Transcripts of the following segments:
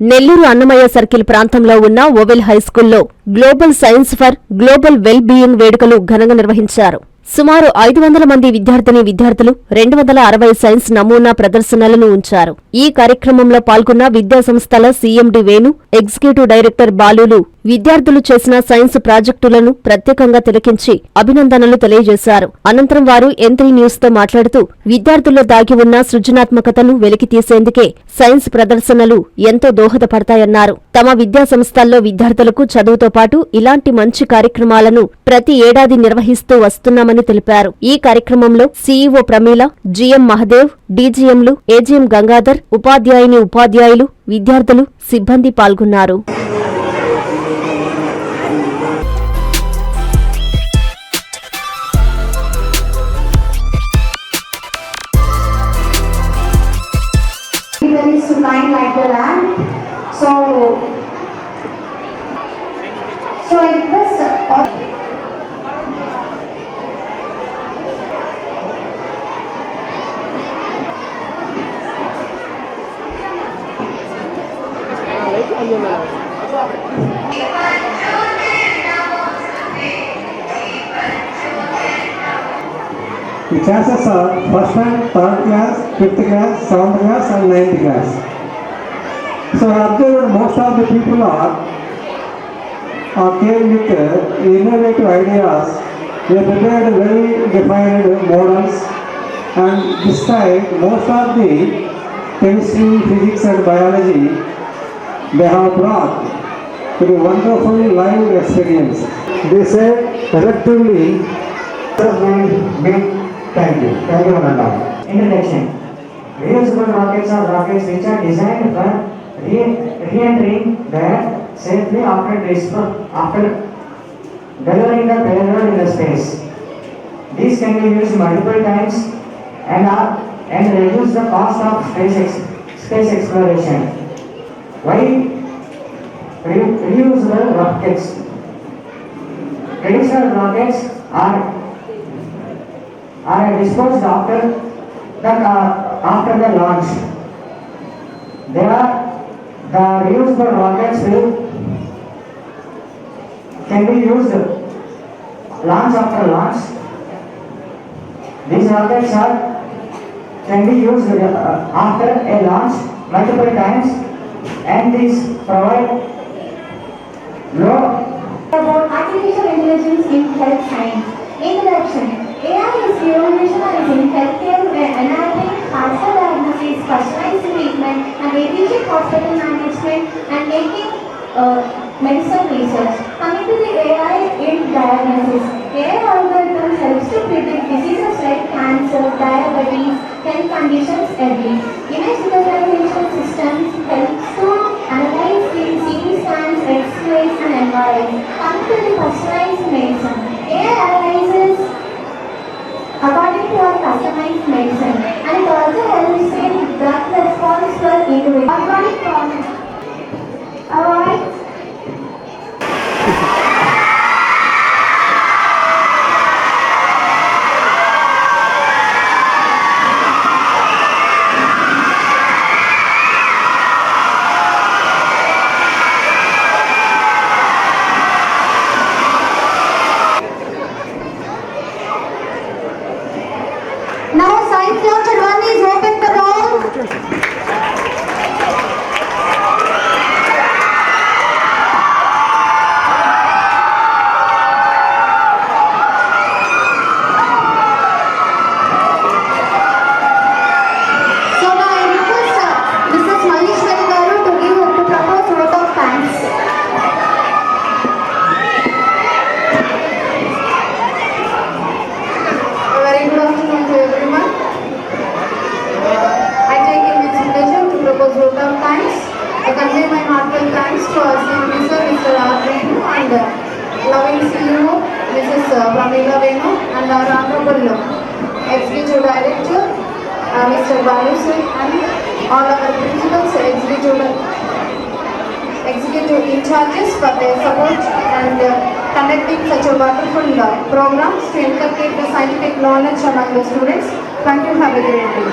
Nellore Annamayya circle ప్రాంతంలో ఉన్న Oval హైస్కూల్లో global science for global well being వేడుకలు ఘనంగా నిర్వహించారు. సుమారు ఐదు వందల మంది విద్యార్థిని విద్యార్థులు రెండు వందల అరవై సైన్స్ నమూనా ప్రదర్శనలను ఉంచారు. ఈ కార్యక్రమంలో పాల్గొన్న విద్యా సంస్థల సీఎండి వేణు ఎగ్జిక్యూటివ్ డైరెక్టర్ బాలులు విద్యార్థులు చేసిన సైన్స్ ప్రాజెక్టులను ప్రత్యేకంగా తిలకించి అభినందనలు తెలియజేశారు. అనంతరం వారు ఎంత్రీ న్యూస్తో మాట్లాడుతూ విద్యార్థుల్లో దాగి ఉన్న సృజనాత్మకతను వెలికి తీసేందుకే సైన్స్ ప్రదర్శనలు ఎంతో దోహదపడతాయన్నారు. తమ విద్యా సంస్థల్లో విద్యార్థులకు చదువుతో పాటు ఇలాంటి మంచి కార్యక్రమాలను ప్రతి ఏడాది నిర్వహిస్తూ వస్తున్నామని తెలిపారు. ఈ కార్యక్రమంలో సీఈఓ ప్రమీల జీఎం మహదేవ్ డీజీఎంలు ఏజీఎం గంగాధర్ ఉపాధ్యాయుని ఉపాధ్యాయులు విద్యార్థులు సిబ్బంది పాల్గొన్నారు. Classes are first and third class, fifth class, seventh class and ninth class. So I observed most of the people are, are came with uh, innovative ideas. They prepared well defined models and this time most of the chemistry, physics and biology they have brought to the wonderful live experience. They say collectively, big Thank you, Ananda. Introduction. Reusable rockets are rockets which are designed for re- re-entering the Earth safely after dispo- after delivering the payload in the space. These can be used multiple times and are and reduce the cost of space ex- space exploration. Why re- reusable rockets? Traditional rockets are are disposed after the uh, after the launch. There are the reusable rockets will can be used launch after launch. These rockets are can be used uh, after a launch multiple times and these provide low about artificial intelligence in health science. Introduction. AI is revolutionizing in healthcare by enabling faster diagnosis, personalized treatment, and efficient hospital management, and making uh, medical research. Coming to the AI in diagnosis. AI algorithm helps to predict diseases like cancer, diabetes, health conditions. Image for their support and uh, conducting such a wonderful uh, program to inculcate the scientific knowledge among the students. Thank you, have a great day.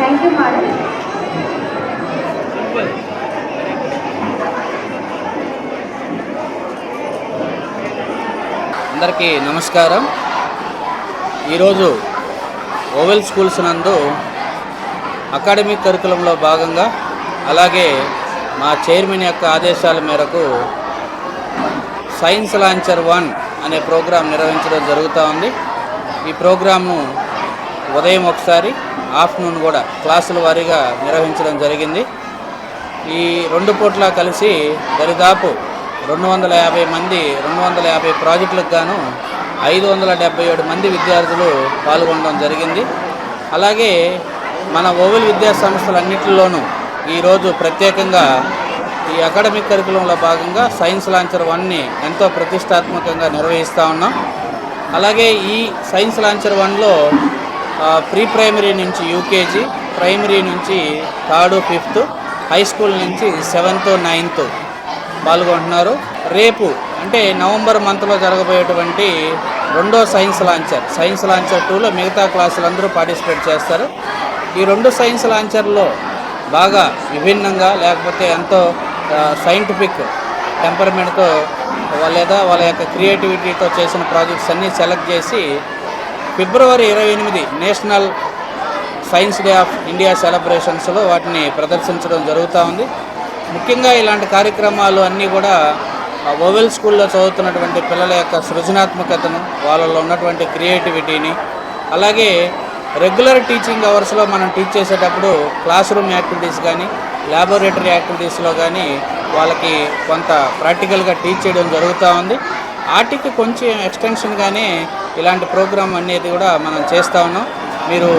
Thank you, madam. అందరికీ నమస్కారం ఈరోజు Oval schools నందు academic కరికులంలో భాగంగా అలాగే మా chairman యొక్క ఆదేశాల మేరకు సైన్స్ లాంచర్ వన్ అనే ప్రోగ్రాం నిర్వహించడం జరుగుతూ ఉంది. ఈ ప్రోగ్రాము ఉదయం ఒకసారి ఆఫ్టర్నూన్ కూడా క్లాసుల వారీగా నిర్వహించడం జరిగింది. ఈ రెండు పూట్ల కలిసి దరిదాపు రెండు వందల యాభై మంది రెండు వందల యాభై ప్రాజెక్టులకు గాను ఐదు వందల డెబ్బై ఏడు మంది విద్యార్థులు పాల్గొనడం జరిగింది. అలాగే మన ఓవెల్ విద్యా సంస్థలన్నింటిలోనూ ఈరోజు ప్రత్యేకంగా ఈ అకాడమిక్ కరికులంలో భాగంగా సైన్స్ లాంచర్ వన్ని ఎంతో ప్రతిష్టాత్మకంగా నిర్వహిస్తూ ఉన్నాం. అలాగే ఈ సైన్స్ లాంచర్ వన్లో ప్రీ ప్రైమరీ నుంచి యూకేజీ ప్రైమరీ నుంచి థర్డ్ ఫిఫ్త్ హై స్కూల్ నుంచి సెవెంత్ నైన్త్ పాల్గొంటున్నారు. రేపు అంటే నవంబర్ మంత్లో జరగబోయేటువంటి రెండో సైన్స్ లాంచర్ సైన్స్ లాంచర్ టూలో మిగతా క్లాసులు అందరూ పార్టిసిపేట్ చేస్తారు. ఈ రెండు సైన్స్ లాంచర్లో బాగా విభిన్నంగా లేకపోతే ఎంతో సైంటిఫిక్ టెంపర్మెంట్తో లేదా వాళ్ళ యొక్క క్రియేటివిటీతో చేసిన ప్రాజెక్ట్స్ అన్నీ సెలెక్ట్ చేసి ఫిబ్రవరి ఇరవై ఎనిమిది national science day of India సెలబ్రేషన్స్లో వాటిని ప్రదర్శించడం జరుగుతూ ఉంది. ముఖ్యంగా ఇలాంటి కార్యక్రమాలు అన్నీ కూడా ఓవెల్ స్కూల్లో చదువుతున్నటువంటి పిల్లల యొక్క సృజనాత్మకతను వాళ్ళలో ఉన్నటువంటి క్రియేటివిటీని అలాగే రెగ్యులర్ టీచింగ్ అవర్స్లో మనం టీచ్ చేసేటప్పుడు క్లాస్ రూమ్ యాక్టివిటీస్ కానీ ల్యాబొరేటరీ యాక్టివిటీస్లో కానీ వాళ్ళకి కొంత ప్రాక్టికల్గా టీచ్ చేయడం జరుగుతూ ఉంది. వాటికి కొంచెం ఎక్స్టెన్షన్గానే ఇలాంటి ప్రోగ్రామ్ అనేది కూడా మనం చేస్తూ ఉన్నాం. మీరు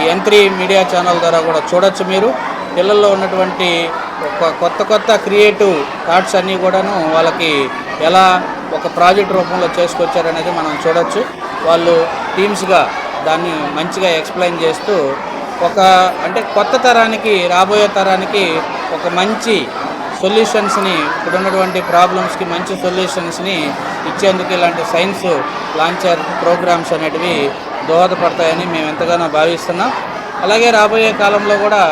ఈ ఎంత్రీ మీడియా ఛానల్ ద్వారా కూడా చూడొచ్చు మీరు. పిల్లల్లో ఉన్నటువంటి కొత్త కొత్త క్రియేటివ్ థాట్స్ అన్నీ కూడాను వాళ్ళకి ఎలా ఒక ప్రాజెక్ట్ రూపంలో చేసుకొచ్చారనేది మనం చూడొచ్చు. వాళ్ళు టీమ్స్గా దాన్ని మంచిగా ఎక్స్ప్లెయిన్ చేస్తూ ఒక అంటే కొత్త తరానికి రాబోయే తరానికి ఒక మంచి సొల్యూషన్స్ని ఇప్పుడున్నటువంటి ప్రాబ్లమ్స్కి మంచి సొల్యూషన్స్ని ఇచ్చేందుకు ఇలాంటి సైన్స్ లాంచర్ ప్రోగ్రామ్స్ అనేటివి దోహదపడతాయని మేము ఎంతగానో భావిస్తున్నాం. అలాగే రాబోయే కాలంలో కూడా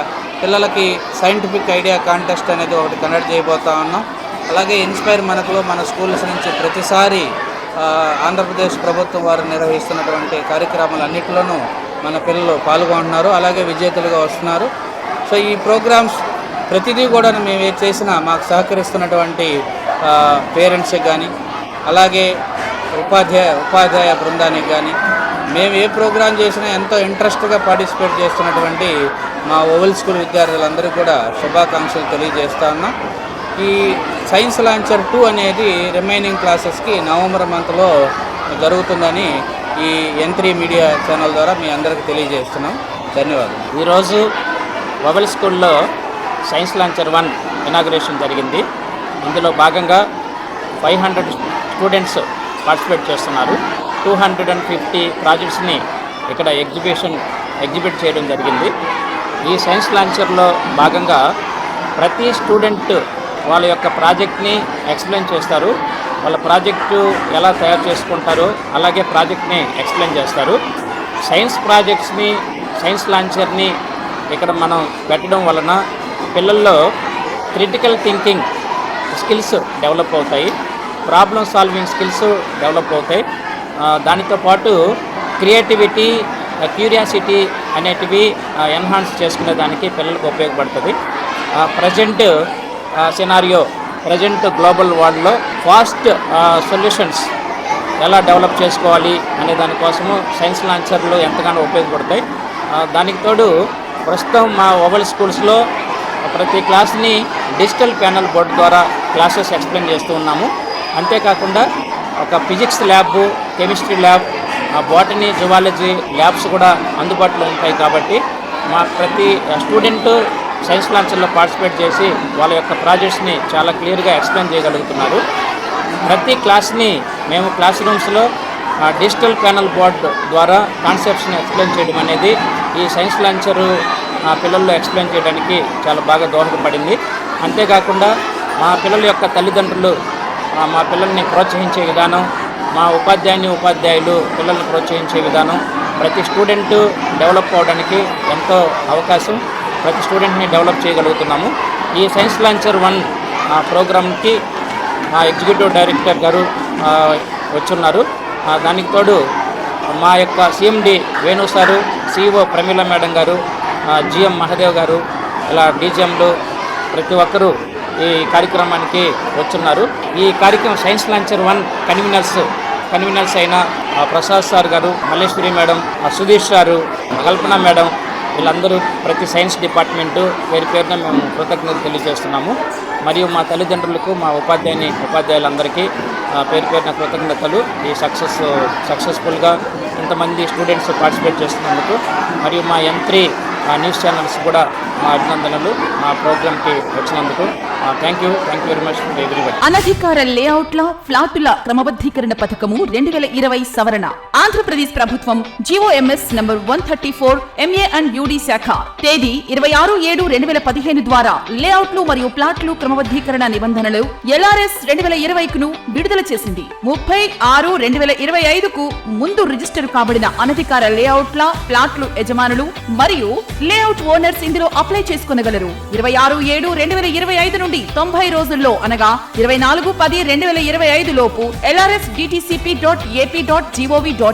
పిల్లలకి సైంటిఫిక్ ఐడియా కాంటెస్ట్ అనేది ఒకటి కండక్ట్ చేయబోతా ఉన్నాం. అలాగే ఇన్స్పైర్ మనకులో మన స్కూల్స్ నుంచి ప్రతిసారి ఆంధ్రప్రదేశ్ ప్రభుత్వం వారు నిర్వహిస్తున్నటువంటి కార్యక్రమాలన్నింటిలోనూ మన పిల్లలు పాల్గొంటున్నారు అలాగే విజేతలుగా వస్తున్నారు. సో ఈ ప్రోగ్రామ్స్ ప్రతిదీ కూడా మేము ఏది చేసినా మాకు సహకరిస్తున్నటువంటి పేరెంట్స్కి కానీ అలాగే ఉపాధ్యాయ ఉపాధ్యాయ బృందానికి కానీ మేము ఏ ప్రోగ్రాం చేసినా ఎంతో ఇంట్రెస్ట్గా పార్టిసిపేట్ చేస్తున్నటువంటి మా ఓవెల్ స్కూల్ విద్యార్థులందరికీ కూడా శుభాకాంక్షలు తెలియజేస్తా ఉన్నాం. ఈ సైన్స్ లాంచర్ టూ అనేది రిమైనింగ్ క్లాసెస్కి నవంబర్ మంత్లో జరుగుతుందని ఈ ఎంత్రీ మీడియా ఛానల్ ద్వారా మీ అందరికీ తెలియజేస్తున్నాం. ధన్యవాదాలు. ఈరోజు మొబైల్ స్కూల్లో సైన్స్ లాంచర్ వన్ ఇనాగ్రేషన్ జరిగింది. ఇందులో భాగంగా ఫైవ్ హండ్రెడ్ స్టూడెంట్స్ పార్టిసిపేట్ చేస్తున్నారు. టూ హండ్రెడ్ అండ్ ఫిఫ్టీ ప్రాజెక్ట్స్ని ఇక్కడ ఎగ్జిబిషన్ ఎగ్జిబిట్ చేయడం జరిగింది. ఈ సైన్స్ లాంచర్లో భాగంగా ప్రతి స్టూడెంట్ వాళ్ళ యొక్క ప్రాజెక్ట్ని ఎక్స్ప్లెయిన్ చేస్తారు. వాళ్ళ ప్రాజెక్టు ఎలా తయారు చేసుకుంటారో అలాగే ప్రాజెక్ట్ని ఎక్స్ప్లెయిన్ చేస్తారు. సైన్స్ ప్రాజెక్ట్స్ని సైన్స్ లాంచర్ని ఇక్కడ మనం పెట్టడం వలన పిల్లల్లో క్రిటికల్ థింకింగ్ స్కిల్స్ డెవలప్ అవుతాయి. ప్రాబ్లమ్ సాల్వింగ్ స్కిల్స్ డెవలప్ అవుతాయి. దానితో పాటు క్రియేటివిటీ క్యూరియాసిటీ అనేటివి ఎన్హాన్స్ చేసుకునే దానికి పిల్లలకు ఉపయోగపడుతుంది. ప్రజెంట్ సినారియో ప్రజెంట్ గ్లోబల్ వరల్డ్లో ఫాస్ట్ సొల్యూషన్స్ ఎలా డెవలప్ చేసుకోవాలి అనే దానికోసము సైన్స్ లాంచర్లు ఎంతగానో ఉపయోగపడతాయి. దానికి తోడు ప్రస్తుతం మా ఓవల్ స్కూల్స్లో ప్రతి క్లాస్ని డిజిటల్ ప్యానల్ బోర్డు ద్వారా క్లాసెస్ ఎక్స్ప్లెయిన్ చేస్తూ ఉన్నాము. అంతేకాకుండా ఒక physics lab chemistry lab botany zoology labs కూడా అందుబాటులో ఉంటాయి కాబట్టి మా ప్రతి స్టూడెంట్ సైన్స్ లాంచర్లో పార్టిసిపేట్ చేసి వాళ్ళ యొక్క ప్రాజెక్ట్స్ని చాలా క్లియర్గా ఎక్స్ప్లెయిన్ చేయగలుగుతున్నారు. ప్రతి క్లాస్ని మేము క్లాస్ రూమ్స్లో డిజిటల్ ప్యానల్ బోర్డ్ ద్వారా కాన్సెప్ట్స్ని ఎక్స్ప్లెయిన్ చేయడం అనేది ఈ సైన్స్ లాంచరు పిల్లల్లో ఎక్స్ప్లెయిన్ చేయడానికి చాలా బాగా దోహదపడింది. అంతేకాకుండా మా పిల్లల యొక్క తల్లిదండ్రులు మా పిల్లల్ని ప్రోత్సహించే విధానం మా ఉపాధ్యాయుని ఉపాధ్యాయులు పిల్లల్ని ప్రోత్సహించే విధానం ప్రతి స్టూడెంటు డెవలప్ అవడానికి ఎంతో అవకాశం. ప్రతి స్టూడెంట్ని డెవలప్ చేయగలుగుతున్నాము. ఈ సైన్స్ లాంచర్ వన్ ప్రోగ్రామ్కి మా ఎగ్జిక్యూటివ్ డైరెక్టర్ గారు వచ్చున్నారు. దానికి తోడు మా యొక్క CMD Venu sir CEO Pramila madam గారు జిఎం మహదేవ్ గారు ఇలా డీజీఎంలు ప్రతి ఒక్కరూ ఈ కార్యక్రమానికి వచ్చున్నారు. ఈ కార్యక్రమం science launcher one conveners conveners అయిన ఆ, ప్రసాద్ సార్ గారు Malleswari madam Sudheesh sir Kalpana madam వీళ్ళందరూ ప్రతి సైన్స్ డిపార్ట్మెంటు పేరు పేరున మేము కృతజ్ఞతలు తెలియజేస్తున్నాము. మరియు మా తల్లిదండ్రులకు మా ఉపాధ్యాయుని ఉపాధ్యాయులందరికీ పేరు పేరున కృతజ్ఞతలు. ఈ సక్సెస్ సక్సెస్ఫుల్గా ఇంతమంది స్టూడెంట్స్ పార్టిసిపేట్ చేస్తున్నందుకు. మరియు మా ఎం త్రీ న్యూస్ ఛానల్స్ కూడా మా అభినందనలు మా ప్రోగ్రామ్కి వచ్చినందుకు. Thank you thank you very much అనధికార లేఅవుట్ల ఫ్లాటుల క్రమబద్ధీకరణ పథకము రెండు వేల ఇరవై సవరణ. ఆంధ్రప్రదేశ్ ప్రభుత్వం GOMS number one thirty four MA and UD శాఖ తేదీ ఇరవై ఆరు ఏడు రెండు వేల పదిహేను ద్వారా లేఅవుట్లు మరియు ప్లాట్లు క్రమబద్ధీకరణ నిబంధనలు ఎల్ఆర్ఎస్ రెండు వేల ఇరవైకును విడుదల చేసింది. ముప్పై ఆరు రెండు వేల ఇరవై ఐదుకు ముందు రిజిస్టర్ కాబడిన అనధికార లేఅవుట్ల ప్లాట్లు యజమానులు మరియు లేఅవుట్ ఓనర్స్ ఇందులో అప్లై చేసుకునగలరు. ఇరవై ఆరు ఏడు రెండు వేల ఇరవై ఐదు నుండి తొంభై రోజుల్లో అనగా ఇరవై నాలుగు పది రెండు వేల ఇరవై ఐదు లోపు LRS DTCP dot AP dot GOV dot